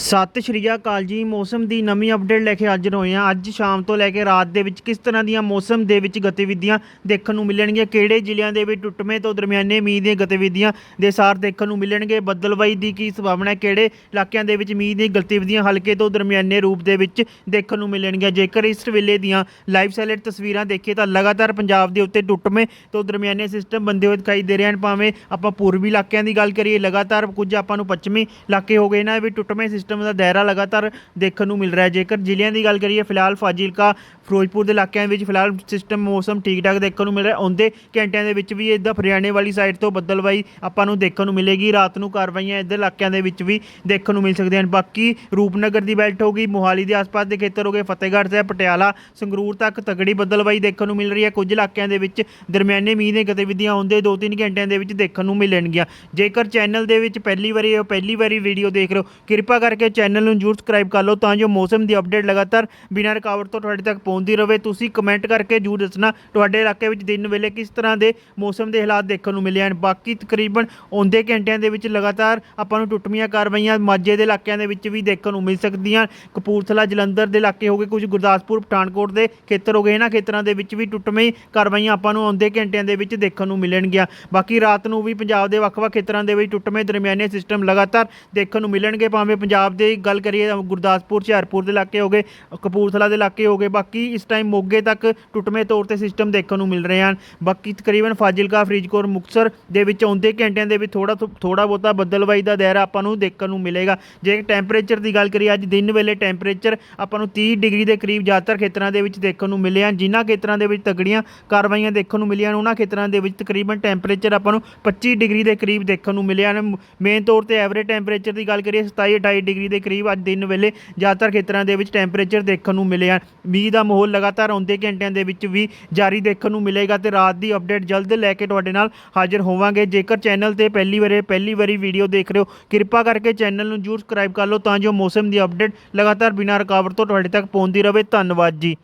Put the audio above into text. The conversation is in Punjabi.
ਸਤਿ ਸ਼੍ਰੀ ਅਕਾਲ ਜੀ। ਮੌਸਮ ਦੀ ਨਵੀਂ ਅਪਡੇਟ ਲੈ ਕੇ ਹਾਜ਼ਰ ਹੋਏ ਹਾਂ। ਅੱਜ ਸ਼ਾਮ ਤੋਂ ਲੈ ਕੇ ਰਾਤ ਦੇ ਵਿੱਚ ਕਿਸ ਤਰ੍ਹਾਂ ਦੀਆਂ ਮੌਸਮ ਦੇ ਵਿੱਚ ਗਤੀਵਿਧੀਆਂ ਦੇਖਣ ਨੂੰ ਮਿਲਣਗੀਆਂ? ਕਿਹੜੇ ਜ਼ਿਲ੍ਹਿਆਂ ਦੇ ਵਿੱਚ ਟੁੱਟਵੇਂ ਤੋਂ ਦਰਮਿਆਨੇ ਮੀਂਹ ਦੀਆਂ ਗਤੀਵਿਧੀਆਂ ਦੇ ਸਾਰ ਦੇਖਣ ਨੂੰ ਮਿਲਣਗੇ? ਬੱਦਲਵਾਈ ਦੀ ਕੀ ਸੰਭਾਵਨਾ ਹੈ? ਕਿਹੜੇ ਇਲਾਕਿਆਂ ਦੇ ਵਿੱਚ ਮੀਂਹ ਦੀਆਂ ਗਤੀਵਿਧੀਆਂ ਹਲਕੇ ਤੋਂ ਦਰਮਿਆਨੇ ਰੂਪ ਦੇ ਵਿੱਚ ਦੇਖਣ ਨੂੰ ਮਿਲਣਗੀਆਂ? ਜੇਕਰ ਇਸ ਵੇਲੇ ਦੀਆਂ ਲਾਈਵ ਸੈਲਟ ਤਸਵੀਰਾਂ ਦੇਖੀਏ ਤਾਂ ਲਗਾਤਾਰ ਪੰਜਾਬ ਦੇ ਉੱਤੇ ਟੁੱਟਵੇਂ ਤੋਂ ਦਰਮਿਆਨੇ ਸਿਸਟਮ ਬੰਦੇ ਹੋਏ ਦਿਖਾਈ ਦੇ ਰਹੇ ਹਨ। ਭਾਵੇਂ ਆਪਾਂ ਪੂਰਬੀ ਇਲਾਕਿਆਂ ਦੀ ਗੱਲ ਕਰੀਏ, ਲਗਾਤਾਰ ਕੁਝ ਆਪਾਂ ਨੂੰ ਪੱਛਮੀ ਇਲਾਕੇ ਹੋ ਗਏ ਨਾ ਵੀ ਟੁੱਟਵੇਂ ਸਿਸਟਮ ਸਿਸਟਮ ਦਾ ਦਾਇਰਾ ਲਗਾਤਾਰ ਦੇਖਣ ਨੂੰ ਮਿਲ ਰਿਹਾ ਹੈ। ਜੇਕਰ ਜ਼ਿਲ੍ਹਿਆਂ ਦੀ ਗੱਲ ਕਰੀਏ, ਫਿਲਹਾਲ ਫਾਜ਼ਿਲਕਾ, ਫਿਰੋਜ਼ਪੁਰ ਦੇ ਇਲਾਕਿਆਂ ਵਿੱਚ ਫਿਲਹਾਲ ਸਿਸਟਮ ਮੌਸਮ ਠੀਕ ਠਾਕ ਦੇਖਣ ਨੂੰ ਮਿਲ ਰਿਹਾ ਆਉਂਦੇ ਘੰਟਿਆਂ ਦੇ ਵਿੱਚ ਵੀ ਇੱਦਾਂ ਹਰਿਆਣੇ ਵਾਲੀ ਸਾਈਡ ਤੋਂ ਬੱਦਲਵਾਈ ਆਪਾਂ ਨੂੰ ਦੇਖਣ ਨੂੰ ਮਿਲੇਗੀ। ਰਾਤ ਨੂੰ ਕਾਰਵਾਈਆਂ ਇੱਧਰ ਇਲਾਕਿਆਂ ਦੇ ਵਿੱਚ ਵੀ ਦੇਖਣ ਨੂੰ ਮਿਲ ਸਕਦੀਆਂ ਹਨ। ਬਾਕੀ ਰੂਪਨਗਰ ਦੀ ਬੈਲਟ ਹੋ ਗਈ, ਮੋਹਾਲੀ ਦੇ ਆਸ-ਪਾਸ ਦੇ ਖੇਤਰ ਹੋ ਗਏ, ਫਤਿਹਗੜ੍ਹ ਸਾਹਿਬ, ਪਟਿਆਲਾ, ਸੰਗਰੂਰ ਤੱਕ ਤਗੜੀ ਬੱਦਲਵਾਈ ਦੇਖਣ ਨੂੰ ਮਿਲ ਰਹੀ ਹੈ। ਕੁਝ ਇਲਾਕਿਆਂ ਦੇ ਵਿੱਚ ਦਰਮਿਆਨੇ ਮੀਂਹ ਦੀਆਂ ਗਤੀਵਿਧੀਆਂ ਆਉਂਦੇ 2-3 ਘੰਟਿਆਂ ਦੇ ਵਿੱਚ ਦੇਖਣ ਨੂੰ ਮਿਲਣਗੀਆਂ। ਜੇਕਰ ਚੈਨਲ ਦੇ ਵਿੱਚ ਪਹਿਲੀ ਵਾਰੀ ਹੋ, ਪਹਿਲੀ ਵਾਰੀ ਵੀਡੀਓ ਦੇਖ ਰਹੇ ਹੋ, ਕਿਰਪਾ ਕਰਕੇ ਚੈਨਲ ਨੂੰ ਜਰੂਰ ਸਬਸਕ੍ਰਾਈਬ ਕਰ ਲਓ ਤਾਂ ਜੋ ਮੌਸਮ ਦੀ ਅਪਡੇਟ ਲਗਾਤਾਰ ਬਿਨਾਂ ਰੁਕਾਵਟ ਤੋਂ ਤੁਹਾਡੇ ਤੱਕ ਪਹੁੰਚਦੀ ਰਹੇ। ਤੁਸੀਂ ਕਮੈਂਟ ਕਰਕੇ ਜਰੂਰ ਦੱਸਣਾ ਤੁਹਾਡੇ ਇਲਾਕੇ ਵਿੱਚ ਦਿਨ ਵੇਲੇ ਕਿਸ ਤਰ੍ਹਾਂ ਦੇ ਮੌਸਮ ਦੇ ਹਾਲਾਤ ਦੇਖਣ ਨੂੰ ਮਿਲੇ ਹਨ। ਬਾਕੀ ਤਕਰੀਬਨ ਆਉਂਦੇ ਘੰਟਿਆਂ ਦੇ ਵਿੱਚ ਲਗਾਤਾਰ ਆਪਾਂ ਨੂੰ ਟੁੱਟਵੀਆਂ ਕਾਰਵਾਈਆਂ ਮਾਝੇ ਦੇ ਇਲਾਕਿਆਂ ਦੇ ਵਿੱਚ ਵੀ ਦੇਖਣ ਨੂੰ ਮਿਲ ਸਕਦੀਆਂ ਕਪੂਰਥਲਾ, ਜਲੰਧਰ ਦੇ ਇਲਾਕੇ ਹੋ ਗਏ, ਕੁਝ ਗੁਰਦਾਸਪੁਰ, ਪਠਾਨਕੋਟ ਦੇ ਖੇਤਰ ਹੋ ਗਏ, ਇਹਨਾਂ ਖੇਤਰਾਂ ਦੇ ਵਿੱਚ ਵੀ ਟੁੱਟਵੀਂ ਕਾਰਵਾਈਆਂ ਆਪਾਂ ਨੂੰ ਆਉਂਦੇ ਘੰਟਿਆਂ ਦੇ ਵਿੱਚ ਦੇਖਣ ਨੂੰ ਮਿਲਣਗੀਆਂ। ਬਾਕੀ ਰਾਤ ਨੂੰ ਵੀ ਪੰਜਾਬ ਦੇ ਵੱਖ-ਵੱਖ ਖੇਤਰਾਂ ਦੇ ਵਿੱਚ ਟੁੱਟਵੇਂ ਦਰਮਿਆਨੇ ਸਿਸਟਮ ਲਗਾਤਾਰ ਦੇਖਣ ਨੂੰ ਮਿਲਣਗੇ, ਭਾਵੇਂ ਪੰਜਾਬ ਪੰਜਾਬ ਦੇ ਗੱਲ ਕਰੀਏ ਗੁਰਦਾਸਪੁਰ, ਹੁਸ਼ਿਆਰਪੁਰ ਦੇ ਇਲਾਕੇ ਹੋ ਗਏ, ਕਪੂਰਥਲਾ ਦੇ ਇਲਾਕੇ ਹੋ ਗਏ, ਬਾਕੀ ਇਸ ਟਾਈਮ ਮੋਗੇ ਤੱਕ ਟੁੱਟਵੇਂ ਤੌਰ ਤੇ ਸਿਸਟਮ ਦੇਖਣ ਨੂੰ ਮਿਲ ਰਹੇ ਹਨ। ਬਾਕੀ ਤਕਰੀਬਨ ਫਾਜ਼ਿਲਕਾ, ਫਰੀਦਕੋਟ, ਮੁਕਤਸਰ ਦੇ ਵਿੱਚ ਆਉਂਦੇ ਘੰਟਿਆਂ ਦੇ ਵਿੱਚ ਥੋੜਾ ਥੋੜਾ ਬਹੁਤਾ ਬੱਦਲਵਾਈ ਦਾ ਦਾਇਰਾ ਆਪਾਂ ਨੂੰ ਦੇਖਣ ਨੂੰ ਮਿਲੇਗਾ। ਜੇ ਟੈਂਪਰੇਚਰ ਦੀ ਗੱਲ ਕਰੀਏ, ਅੱਜ ਦਿਨ ਵੇਲੇ ਟੈਂਪਰੇਚਰ ਆਪਾਂ ਨੂੰ 30 ਡਿਗਰੀ ਦੇ ਕਰੀਬ ਜ਼ਿਆਦਾਤਰ ਖੇਤਰਾਂ ਦੇ ਵਿੱਚ ਦੇਖਣ ਨੂੰ ਮਿਲੇ ਹਨ। ਜਿਨ੍ਹਾਂ ਖੇਤਰਾਂ ਦੇ ਵਿੱਚ ਤਗੜੀਆਂ ਕਾਰਵਾਈਆਂ ਦੇਖਣ ਨੂੰ ਮਿਲੀਆਂ ਹਨ, ਉਹਨਾਂ ਖੇਤਰਾਂ ਦੇ ਵਿੱਚ ਤਕਰੀਬਨ ਟੈਂਪਰੇਚਰ ਆਪਾਂ ਨੂੰ 25 ਡਿਗਰੀ ਦੇ ਕਰੀਬ ਦੇਖਣ ਨੂੰ ਮਿਲਿਆ ਹਨ। ਮੇਨ ਤੌਰ ਤੇ ਐਵਰੇਜ ਟੈਂਪਰੇਚਰ ਦੀ ਗੱਲ ਕਰੀਏ 27 28 ਡਿਗਰੀ ਦੇ ਕਰੀਬ ਅੱਜ ਦਿਨ ਵੇਲੇ ਜ਼ਿਆਦਾਤਰ ਖੇਤਰਾਂ ਦੇ ਵਿੱਚ ਟੈਂਪਰੇਚਰ ਦੇਖਣ ਨੂੰ ਮਿਲੇ ਹਨ। ਮੀਂਹ ਦਾ ਮਾਹੌਲ ਲਗਾਤਾਰ ਆਉਂਦੇ ਘੰਟਿਆਂ ਦੇ ਵਿੱਚ ਵੀ ਜਾਰੀ ਦੇਖਣ ਨੂੰ ਮਿਲੇਗਾ ਤੇ ਰਾਤ ਦੀ ਅਪਡੇਟ ਜਲਦ ਲੈ ਕੇ ਤੁਹਾਡੇ ਨਾਲ ਹਾਜ਼ਰ ਹੋਵਾਂਗੇ। ਜੇਕਰ ਚੈਨਲ ਤੇ ਪਹਿਲੀ ਵਾਰੀ ਪਹਿਲੀ ਵਾਰੀ ਵੀਡੀਓ ਦੇਖ ਰਹੇ ਹੋ, ਕਿਰਪਾ ਕਰਕੇ ਚੈਨਲ ਨੂੰ ਜਰੂਰ ਸਬਸਕ੍ਰਾਈਬ ਕਰ ਲਓ ਤਾਂ ਜੋ ਮੌਸਮ ਦੀ ਅਪਡੇਟ ਲਗਾਤਾਰ ਬਿਨਾਂ ਰੁਕਾਵਟ ਤੋਂ ਤੁਹਾਡੇ ਤੱਕ ਪਹੁੰਚਦੀ ਰਹੇ। ਧੰਨਵਾਦ ਜੀ।